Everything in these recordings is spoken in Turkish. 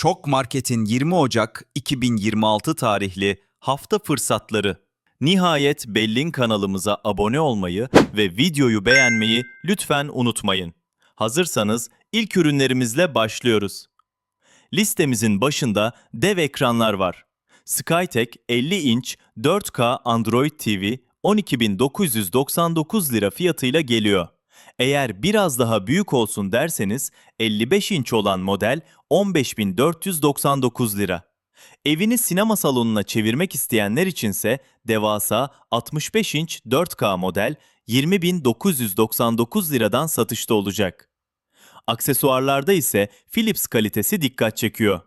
Şok Market'in 20 Ocak 2026 tarihli hafta fırsatları. Nihayet Bellin kanalımıza abone olmayı ve videoyu beğenmeyi lütfen unutmayın. Hazırsanız ilk ürünlerimizle başlıyoruz. Listemizin başında dev ekranlar var. Skytek 50 inç 4K Android TV 12.999 lira fiyatıyla geliyor. Eğer biraz daha büyük olsun derseniz 55 inç olan model 15.499 lira. Evini sinema salonuna çevirmek isteyenler içinse devasa 65 inç 4K model 20.999 liradan satışta olacak. Aksesuarlarda ise Philips kalitesi dikkat çekiyor.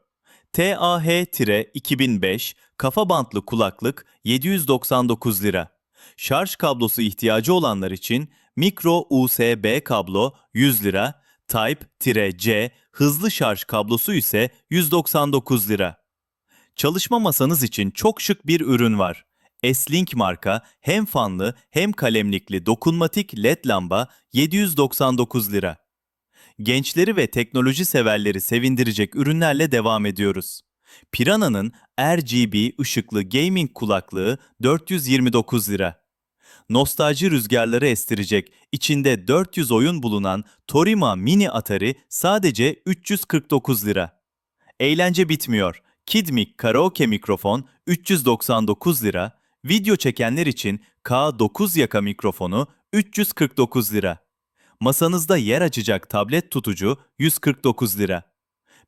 TAH-2005 kafa bantlı kulaklık 799 lira. Şarj kablosu ihtiyacı olanlar için mikro USB kablo 100 lira, Type-C hızlı şarj kablosu ise 199 lira. Çalışma masanız için çok şık bir ürün var. S-Link marka hem fanlı hem kalemlikli dokunmatik LED lamba 799 lira. Gençleri ve teknoloji severleri sevindirecek ürünlerle devam ediyoruz. Piranha'nın RGB ışıklı gaming kulaklığı 429 lira. Nostalji rüzgarları estirecek, içinde 400 oyun bulunan Torima Mini Atari sadece 349 lira. Eğlence bitmiyor. Kidmic karaoke mikrofon 399 lira, video çekenler için K9 yaka mikrofonu 349 lira. Masanızda yer açacak tablet tutucu 149 lira.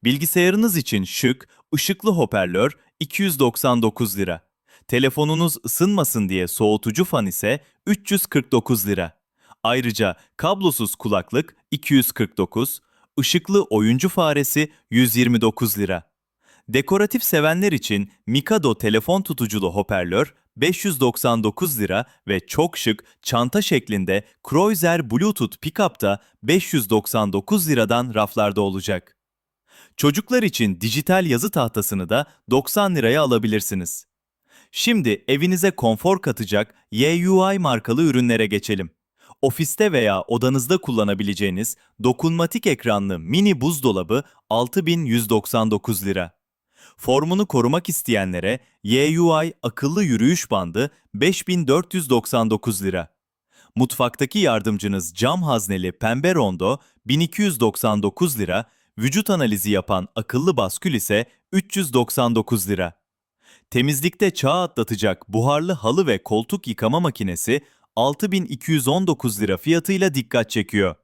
Bilgisayarınız için şık, ışıklı hoparlör 299 lira. Telefonunuz ısınmasın diye soğutucu fan ise 349 lira. Ayrıca kablosuz kulaklık 249, ışıklı oyuncu faresi 129 lira. Dekoratif sevenler için Mikado telefon tutuculu hoparlör 599 lira ve çok şık çanta şeklinde Croiser Bluetooth Pickup da 599 liradan raflarda olacak. Çocuklar için dijital yazı tahtasını da 90 liraya alabilirsiniz. Şimdi evinize konfor katacak YUI markalı ürünlere geçelim. Ofiste veya odanızda kullanabileceğiniz dokunmatik ekranlı mini buzdolabı 6199 lira. Formunu korumak isteyenlere YUI akıllı yürüyüş bandı 5499 lira. Mutfaktaki yardımcınız cam hazneli pembe rondo 1299 lira, vücut analizi yapan akıllı baskül ise 399 lira. Temizlikte çağ atlatacak buharlı halı ve koltuk yıkama makinesi 6219 lira fiyatıyla dikkat çekiyor.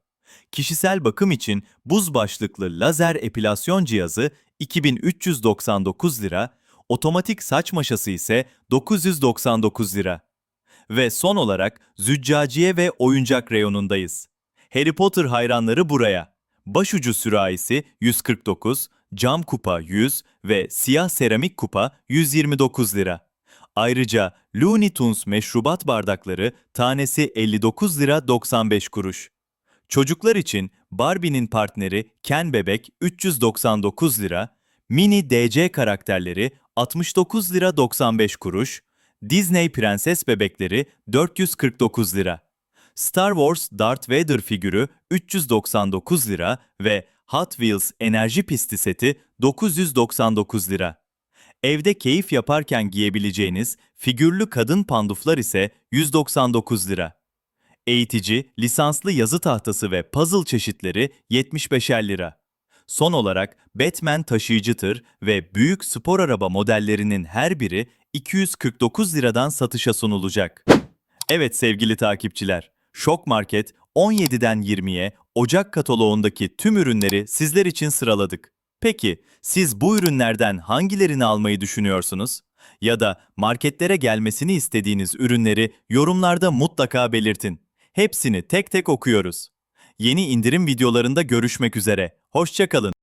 Kişisel bakım için buz başlıklı lazer epilasyon cihazı 2399 lira, otomatik saç maşası ise 999 lira. Ve son olarak züccaciye ve oyuncak reyonundayız. Harry Potter hayranları buraya. Başucu sürahisi 149, cam kupa 100 ve siyah seramik kupa 129 lira. Ayrıca Looney Tunes meşrubat bardakları tanesi 59 lira 95 kuruş. Çocuklar için Barbie'nin partneri Ken Bebek 399 lira, Mini DC karakterleri 69 lira 95 kuruş, Disney Prenses bebekleri 449 lira. Star Wars Darth Vader figürü 399 lira ve Hot Wheels enerji pisti seti 999 lira. Evde keyif yaparken giyebileceğiniz figürlü kadın panduflar ise 199 lira. Eğitici, lisanslı yazı tahtası ve puzzle çeşitleri 75'er lira. Son olarak Batman taşıyıcı tır ve büyük spor araba modellerinin her biri 249 liradan satışa sunulacak. Evet sevgili takipçiler, Şok Market 17'den 20'ye Ocak kataloğundaki tüm ürünleri sizler için sıraladık. Peki siz bu ürünlerden hangilerini almayı düşünüyorsunuz? Ya da marketlere gelmesini istediğiniz ürünleri yorumlarda mutlaka belirtin. Hepsini tek tek okuyoruz. Yeni indirim videolarında görüşmek üzere. Hoşçakalın.